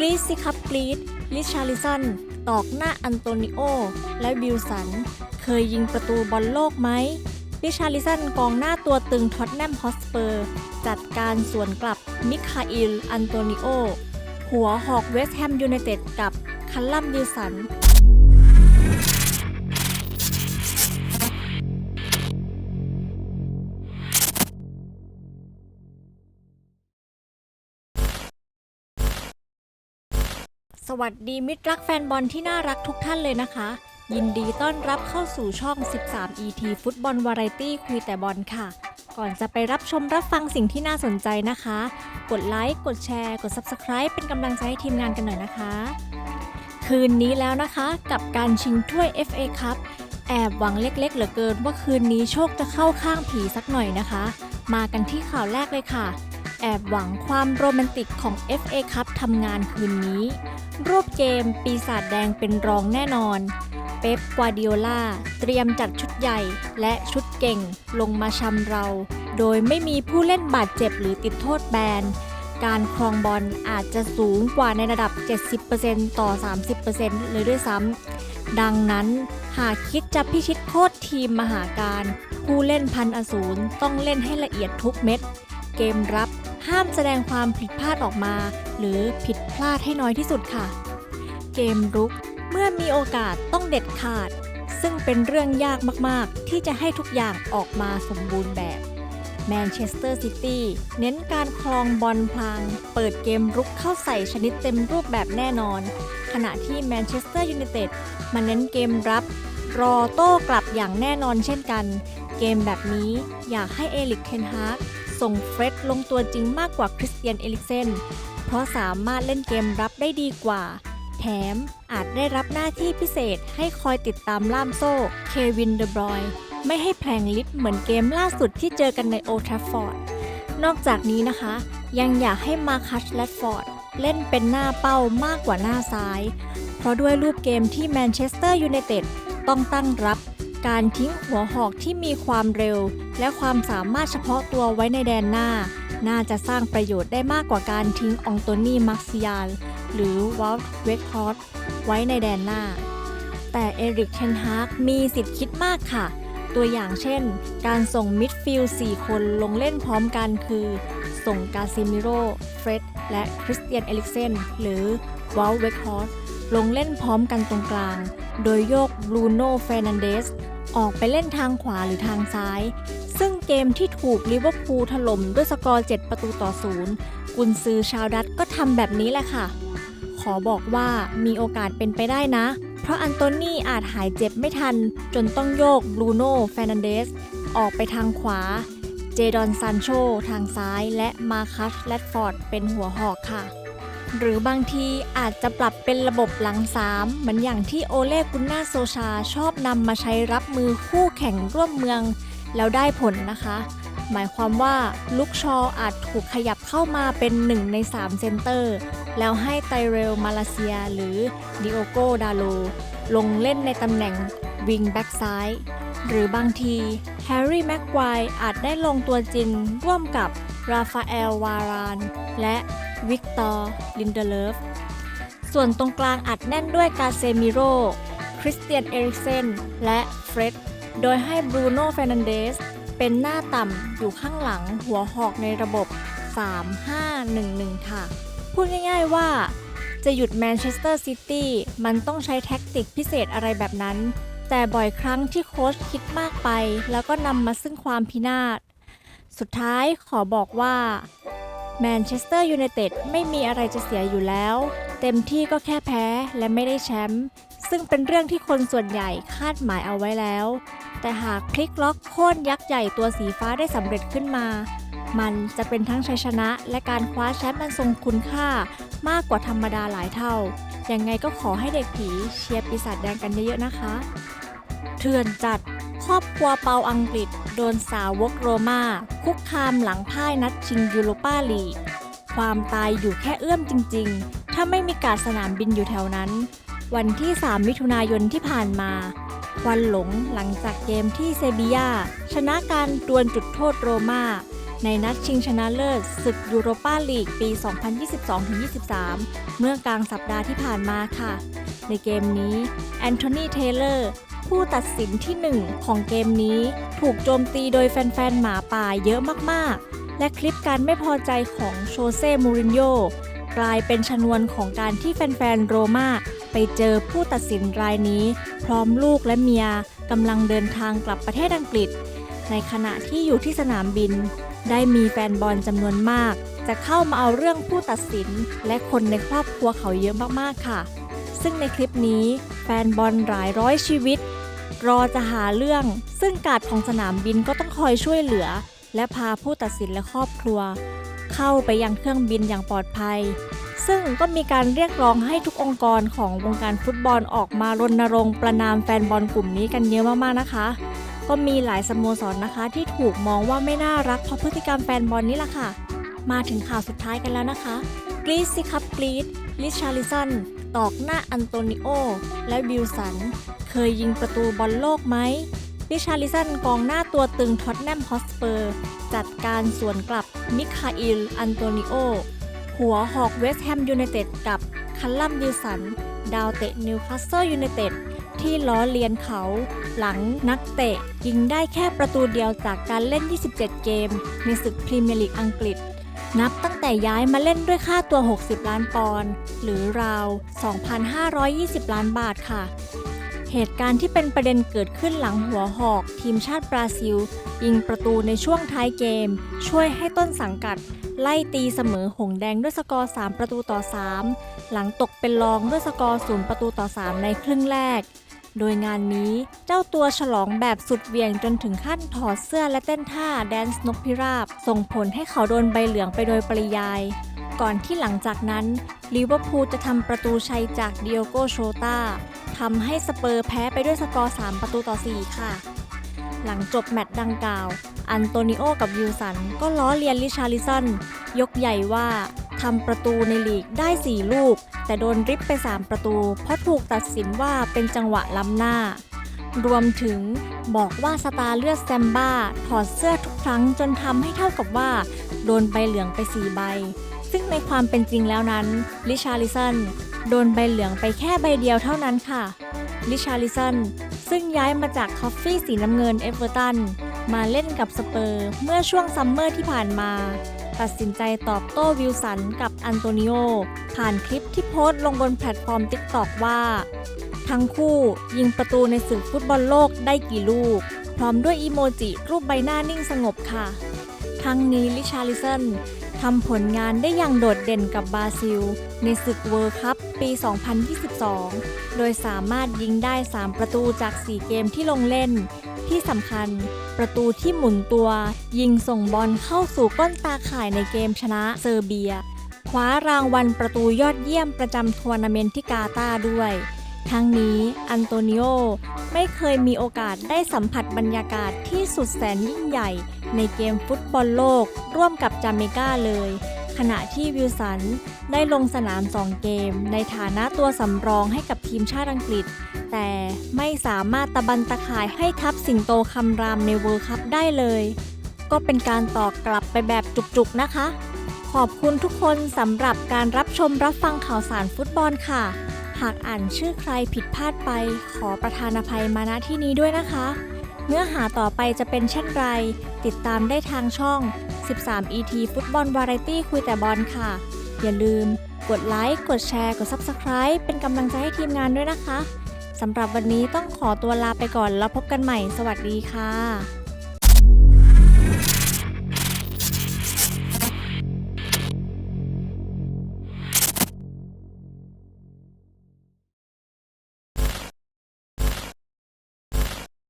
กรีซสิครับกรีซลิชาลิสัน ตอกหน้าอันโตนิโอ และวิลสัน เคยยิงประตูบอลโลกไหมลิชาลิสันกองหน้าตัวตึงท็อตแนมฮอสเปอร์ จัดการสวนกลับมิคาอิล อันโตนิโอ หัวหอกเวสต์แฮมยูไนเต็ดกับคัลลัมวิลสัน สวัสดีมิตรรักแฟนบอลที่น่ารักทุกท่านเลยนะคะ ยินดีต้อนรับเข้าสู่ช่อง 13 ET ฟุตบอลวาไรตี้คุยแต่บอลค่ะ ก่อนจะไปรับชมรับฟังสิ่งที่น่าสนใจนะคะ กดไลค์กดแชร์ กด Subscribe เป็นกำลังใจให้ทีมงานกันหน่อยนะคะ คืนนี้แล้วนะคะกับการชิงถ้วย FA ครับแอบหวังเล็กๆ เหลือเกินว่าคืนนี้โชคจะเข้าข้างผีสักหน่อยนะคะ มากันที่ข่าวแรกเลยค่ะ แอบหวังความโรแมนติกของ FA ครับทำงานคืนนี้ รูปเกมปีศาจแดงเป็นรองแน่นอน เป๊ปกวาดิโอลาเตรียมจัดชุดใหญ่และชุดเก่งลงมาชำเรา โดยไม่มีผู้เล่นบาดเจ็บหรือติดโทษแบน การครองบอลอาจจะสูงกว่าในระดับ 70%ต่อ 30%เลยด้วยซ้ำ ดังนั้นหากคิดจะพิชิตโคตรทีมมหาการ ผู้เล่นพันอสูรต้องเล่นให้ละเอียดทุกเม็ดเกมรับ ห้ามแสดงความผิดพลาดออกมา หรือผิดพลาดให้น้อยที่สุดค่ะ เกมรุกเมื่อมีโอกาสต้องเด็ดขาด ซึ่งเป็นเรื่องยากมากๆ ที่จะให้ทุกอย่างออกมาสมบูรณ์แบบแมนเชสเตอร์ซิตี้เน้นการครองบอลพลาง เปิดเกมรุกเข้าใส่ชนิดเต็มรูปแบบแน่นอน ขณะที่แมนเชสเตอร์ยูไนเต็ดมาเน้นเกมรับ รอโต้กลับอย่างแน่นอนเช่นกัน เกมแบบนี้อยากให้เอลิกเทนฮาก ส่งเฟร็ดลงตัวจริงมากกว่าคริสเตียนเอลิกเซน เพราะสามารถเล่นเกมรับได้ดีกว่า แถมอาจได้รับหน้าที่พิเศษให้คอยติดตามล่ามโซ่เควินเดบรอยไม่ให้แพลงลิฟเหมือนเกมล่าสุดที่เจอกันในโอทราฟอร์ด นอกจากนี้นะคะ ยังอยากให้มาคัชแลดฟอร์ดเล่นเป็นหน้าเป้ามากกว่าหน้าซ้าย เพราะด้วยรูปเกมที่แมนเชสเตอร์ยูไนเต็ดต้องตั้งรับ การทิ้งหัวหอกที่มีความเร็ว และความสามารถเฉพาะตัวไว้ในแดนหน้า น่าจะสร้างประโยชน์ได้มากกว่าการทิ้งองโตนี่มักซิยาลหรือวอลเวกฮอร์ไว้ในแดนหน้า แต่เอริกเทนฮากมีสิทธิ์คิดมากค่ะ ตัวอย่างเช่น การส่งมิดฟิลด์4คนลงเล่นพร้อมกันคือ ส่งกาซิมิโรเฟร็ดและคริสเตียนเอลิกเซนหรือวอลเวกฮอร์ลงเล่นพร้อมกันตรงกลาง โดยโยกบรูโน่เฟรนันเดสออกไปเล่นทางขวาหรือทางซ้าย ซึ่งเกมที่ถูกลิเวอร์พูลถล่มด้วยสกอร์ 7 ประตูต่อศูนย์กุนซือชาวดัตก็ทำแบบนี้แหละค่ะ ขอบอกว่ามีโอกาสเป็นไปได้นะ เพราะอันโตนี่อาจหายเจ็บไม่ทัน จนต้องโยกบรูโน่เฟรนันเดสออกไปทางขวา เจดอนซานโชทางซ้าย และมาคัสแรดฟอร์ดเป็นหัวหอกค่ะ หรือบางทีอาจจะปรับเป็นระบบหลังสามเหมือนอย่างที่โอเล่กุนนาโซชาชอบนำมาใช้รับมือคู่แข่งร่วมเมือง แล้วได้ผลนะคะ หมายความว่าลุกชออาจถูกขยับเข้ามาเป็น 1 ใน 3 เซนเตอร์ แล้วให้ไตเรลมาลาเซียหรือดิโอโกดาโลลงเล่นในตำแหน่งวิงแบ็กซ้ายหรือบางทีแฮร์รี่แม็กควายอาจได้ลงตัวจริงร่วมกับราฟาเอลวาราน และ วิกตอร์ ลินเดเลฟ ส่วนตรงกลางอัดแน่นด้วยกาเซมิโร่คริสเตียนเอริกเซน และเฟร็ด โดยให้บรูโน่เฟรนันเดส เป็นหน้าต่ำอยู่ข้างหลังหัวหอกในระบบ 3-5-1-1 ค่ะ พูดง่ายๆว่าจะหยุดแมนเชสเตอร์ซิตี้มันต้องใช้แท็กติกพิเศษอะไรแบบนั้น แต่บ่อยครั้งที่โค้ชคิดมากไป แล้วก็นำมาซึ่งความพินาศ สุดท้ายขอบอกว่า แมนเชสเตอร์ยูไนเต็ดไม่มีอะไรจะเสียอยู่แล้ว เต็มที่ก็แค่แพ้และไม่ได้แชมป์ซึ่งเป็นเรื่องที่คนส่วนใหญ่คาดหมายเอาไว้แล้ว แต่หากพลิกล็อกโค่นยักษ์ใหญ่ตัวสีฟ้าได้สำเร็จขึ้นมา มันจะเป็นทั้งชัยชนะและการคว้าแชมป์มันทรงคุณค่ามากกว่าธรรมดาหลายเท่า ยังไงก็ขอให้เด็กผีเชียร์ปีศาจแดงกันเยอะๆนะคะ เถื่อนจัด รอบครัวเปาอังกฤษ โดนสาวกโรมา คุกคามหลังพ่ายนัดชิงยูโรปาลีก ความตายอยู่แค่เอื้อมจริง ๆ ถ้าไม่มีการสนามบินอยู่แถวนั้น วันที่ 3 มิถุนายนที่ผ่านมา ควันหลงหลังจากเกมที่เซบียา ชนะการดวลจุดโทษโรมาในนัดชิงชนะเลิศศึกยูโรปาลีกปี 2022-23 เมื่อกลางสัปดาห์ที่ผ่านมาค่ะ ในเกมนี้ แอนโทนี เทเลอร์ ผู้ตัดสินที่หนึ่งของเกมนี้ ถูกโจมตีโดยแฟนๆ หมาป่าเยอะมากๆ และคลิปการไม่พอใจของโชเซ่มูรินโญ่กลายเป็นชนวนของการที่แฟนๆ โรม่าไปเจอผู้ตัดสินรายนี้ พร้อมลูกและเมียกำลังเดินทางกลับประเทศอังกฤษ ในขณะที่อยู่ที่สนามบิน ได้มีแฟนบอลจำนวนมาก จะเข้ามาเอาเรื่องผู้ตัดสิน และคนในครอบครัวเขาเยอะมากๆค่ะ ซึ่งในคลิปนี้แฟนบอลหลายร้อยชีวิต รอจะหาเรื่อง ซึ่งการดของสนามบินก็ต้องคอยช่วยเหลือ และพาผู้ตัดสินและครอบครัว เข้าไปยังเครื่องบินอย่างปลอดภัย ซึ่งก็มีการเรียกร้องให้ทุกองค์กรของวงการฟุตบอลออกมารณรงค์ประนามแฟนบอลกลุ่มนี้กันเยอะมากๆนะคะ ก็มีหลายสโมสรนนะคะที่ถูกมองว่าไม่น่ารักเพราะพฤติกรรมแฟนบอลนี่แหละค่ะ มาถึงข่าวสุดท้ายกันแล้วนะคะ กรีซสิครับกรีซลิชาริสันตอกหน้าอันโตนิโอ และวิลสัน เคยยิงประตูบอลโลกไหมลิชาริสันกองหน้าตัวตึงท็อตแนมฮอสเปอร์ จัดการสวนกลับมิคาอิลอันโตนิโอ หัวหอกเวสต์แฮมยูไนเต็ดกับคัลลัมวิลสัน ดาวเตะนิวคาสเซิลยูไนเต็ดที่ล้อเลียนเขา หลังนักเตะยิงได้แค่ประตูเดียวจากการเล่น 27 เกม ในศึกพรีเมียร์ลีกอังกฤษ นับตั้งแต่ย้ายมาเล่นด้วยค่าตัว 60 ล้านปอนด์หรือราว 2,520 ล้านบาทค่ะ เหตุการณ์ที่เป็นประเด็นเกิดขึ้นหลังหัวหอก ทีมชาติบราซิล ยิงประตูในช่วงท้ายเกม ช่วยให้ต้นสังกัด ไล่ตีเสมอหงแดงด้วยสกอร์ 3 ประตูต่อ 3 หลังตกเป็นรองด้วยสกอร์ 0 ประตูต่อ 3 ในครึ่งแรก โดยงานนี้เจ้าตัวฉลองแบบสุดเวี่ยงจนถึงขั้นถอดเสื้อและเต้นท่าแดนซ์นกพิราบ ส่งผลให้เขาโดนใบเหลืองไปโดยปริยาย ก่อนที่หลังจากนั้นลิเวอร์พูลจะทำประตูชัยจากเดิโอโกโชตาทำให้สเปอร์แพ้ไปด้วยสกอร์ 3 ประตูต่อ 4 ค่ะ หลังจบแมตช์ดังกล่าว อันโตนิโอกับวิลสัน ก็ล้อเลียนลิชาริสัน ยกใหญ่ว่า ทำประตูในลีกได้ 4 ลูก แต่โดนริบไป 3 ประตู เพราะถูกตัดสินว่าเป็นจังหวะล้ำหน้า รวมถึงบอกว่าสตาร์เลือดแซมบ้า ถอดเสื้อทุกครั้งจนทำให้เท่ากับว่า โดนใบเหลืองไป4ใบ ซึ่งในความเป็นจริงแล้วนั้นลิชาริสันโดนใบเหลืองไปแค่ใบเดียวเท่านั้นค่ะลิชาริสันซึ่งย้ายมาจากคอฟฟี่สีน้ำเงินเอเวอร์ตันมาเล่นกับสเปอร์เมื่อช่วงซัมเมอร์ที่ผ่านมา ตัดสินใจตอบโต้วิลสันกับอันโตนิโอ ผ่านคลิปที่โพสต์ลงบนแพลตฟอร์ม TikTok ว่า ทั้งคู่ยิงประตูในศึกฟุตบอลโลกได้กี่ลูก พร้อมด้วยอีโมจิรูปใบหน้านิ่งสงบค่ะ ทั้งนี้ลิชาริสันทำผลงานได้อย่างโดดเด่นกับบราซิล ในศึกเวิร์คัพปี 2022 โดยสามารถยิงได้ 3 ประตูจาก 4 เกมที่ลงเล่น ที่สำคัญ ประตูที่หมุนตัว ยิงส่งบอลเข้าสู่ก้นตาข่ายในเกมชนะเซอร์เบีย คว้ารางวัลประตูยอดเยี่ยมประจำทัวร์นาเมนต์ที่กาตาด้วย ทั้งนี้อันโตนิโอไม่เคยมีโอกาสได้สัมผัสบรรยากาศที่สุดแสนยิ่งใหญ่ ในเกมฟุตบอลโลกร่วมกับจาเมกาเลย ขณะที่วิลสันได้ลงสนาม 2 เกม ในฐานะตัวสำรองให้กับทีมชาติอังกฤษ แต่ไม่สามารถตะบันตะข่ายให้ทัพสิงโตคำรามในเวิร์คัพได้เลย ก็เป็นการตอบกลับไปแบบจุกๆนะคะ ขอบคุณทุกคนสำหรับการรับชมรับฟังข่าวสารฟุตบอลค่ะ หากอ่านชื่อใครผิดพลาดไป ขอประธานอภัยมาณที่นี้ด้วยนะคะ เนื้อหาต่อไปจะเป็นเช่นไร ติดตามได้ทางช่อง 13 ET ฟุตบอลวาไรตี้คุยแต่บอลค่ะ อย่าลืม กดไลค์ กดแชร์ กด Subscribe เป็นกำลังใจให้ทีมงานด้วยนะคะ สำหรับวันนี้ต้องขอตัวลาไปก่อนแล้วพบกันใหม่ สวัสดีค่ะ